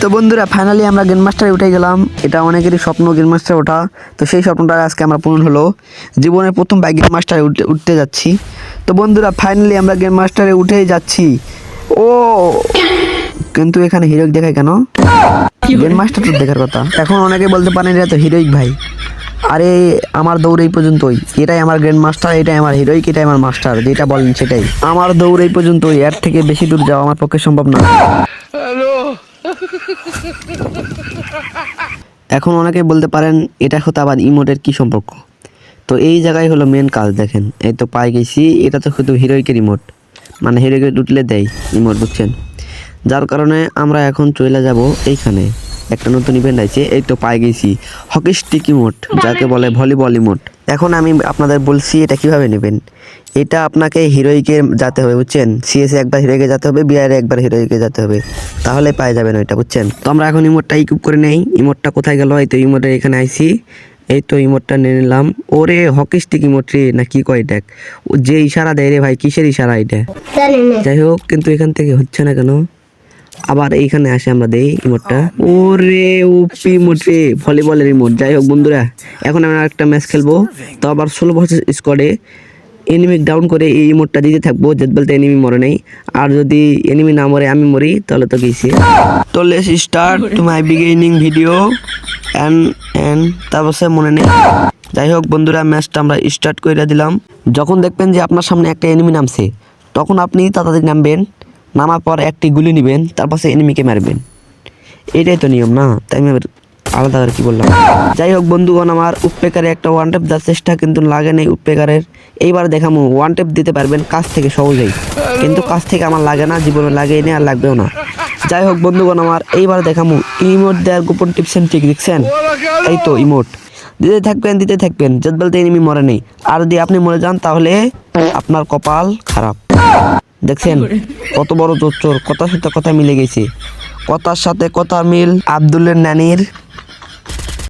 তো বন্ধুরা ফাইনালি আমরা গেম মাস্টারে উঠে গেলাম। এটা অনেকেরই স্বপ্ন গেম মাস্টার ওঠা। তো সেই স্বপ্নটা আজকে আমরা পূরণ হলো। জীবনের প্রথম বাইক গেম মাস্টারে উঠতে উঠতে যাচ্ছি। তো বন্ধুরা ফাইনালি আমরা গেম মাস্টারে উঠেই যাচ্ছি। ও! কিন্তু এখানে হিরোইক দেখায় কেন? গেম মাস্টার তো দেখার কথা। এখন অনেকে বলতে পারেন এটা তো হিরোইক ভাই। আরে আমার দৌড় এই পর্যন্তই। এটাই আমার গ্র্যান্ড মাস্টার এটাই আমার হিরোইক এটাই আমার মাস্টার যেটা বলেন সেটাই। আমার দৌড় এই পর্যন্তই। এর থেকে বেশি দূর যাওয়া আমার পক্ষে সম্ভব না। এখন অনেকে বলতে পারেন, এটা হতে আবার ইমোটের কি সম্পর্ক? তো এই জায়গায় হলো মেন কাজ দেখেন। এই তো পাই গেছি, এটা তো শুধু হিরোইকের ইমোট মানে হিরোইকে উঠলে দেয় ইমোট বুঝছেন? যার কারণে আমরা এখন চলে যাব এইখানে। একটা নতুন ইভেন্ট আছে এই তো পাই গেছি। হকি স্টিক ইমোট যাকে বলে ভলিবল ইমোট এখন আমি আপনাদের বলছি, এটা কীভাবে নেবেন? এটা আপনাকে হিরোইকে যেতে হবে বুঝছেন? সিএসে একবার হিরোইকে যেতে হবে বিআরে একবার হিরোইকে যেতে হবে। তাহলে পাই যাবেন ওইটা বুঝছেন? তো আমরা এখন ইমোটটা ইকুপ করে নেই। ইমোটটা কোথায় গেল? এই তো ইমোটে এখানে আইছি। এই তো ইমোটটা নিয়ে নিলাম। ওরে হকি স্টিক ইমোট রে না কি কয় দেখ? ও যে ইশারা দেয় রে ভাই কিসের ইশারা এটা? যাই হোক কিন্তু এখান থেকে হচ্ছে না কেন? আবার এইখানে আসে আমরা দেই ইমোটটা ওরে ওপি মোটে ভলিবলের ইমোট যাই হোক বন্ধুরা এখন আমরা একটা ম্যাচ খেলব। তো আবার ষোলো বছর স্কোয়াডে এনিমি ডাউন করে এই ইমোটটা দিতে থাকব। যেত বলতে এনিমি মরে নেই। আর যদি এনিমি না মরে, আমি মরি, তাহলে তো গেছি। তো let's start to my beginning video and and তারপর সে মনে নেই। যাই হোক বন্ধুরা ম্যাচটা আমরা স্টার্ট করে দিলাম। যখন দেখবেন যে আপনার সামনে একটা এনিমি নামছে, তখন আপনি তাড়াতাড়ি নামবেন। নামার পর একটি গুলি নেবেন তারপর সে এনিমিকে মারবেন। এটাই তো নিয়ম না? তাই আমি আলাদা করে কি বললাম। যাই হোক বন্ধুগণ, আমার উপেকারে একটা ওয়ান টেপ দেওয়ার চেষ্টা কিন্তু লাগে নেই উপেকারের এইবার দেখামো ওয়ান টেপ দিতে পারবেন কাছ থেকে সহজেই। কিন্তু কাজ থেকে আমার লাগে না, জীবনে লাগে না আর লাগবেও না। যাই হোক বন্ধুগণ, আমার এইবার দেখামো ইমোট দেওয়ার গোপন টিপস এন্ড ট্রিক দেখছেন? এই তো ইমোট দিতে থাকবেন দিতে থাকবেন যত বলতে এনিমি মরে নেই। আর যদি আপনি মরে যান, তাহলে আপনার কপাল খারাপ। দেখছেন? কত বড় চোর, কথার সাথে কথা মিলে গেছে। কথার সাথে কথা মিল আব্দুলের নানির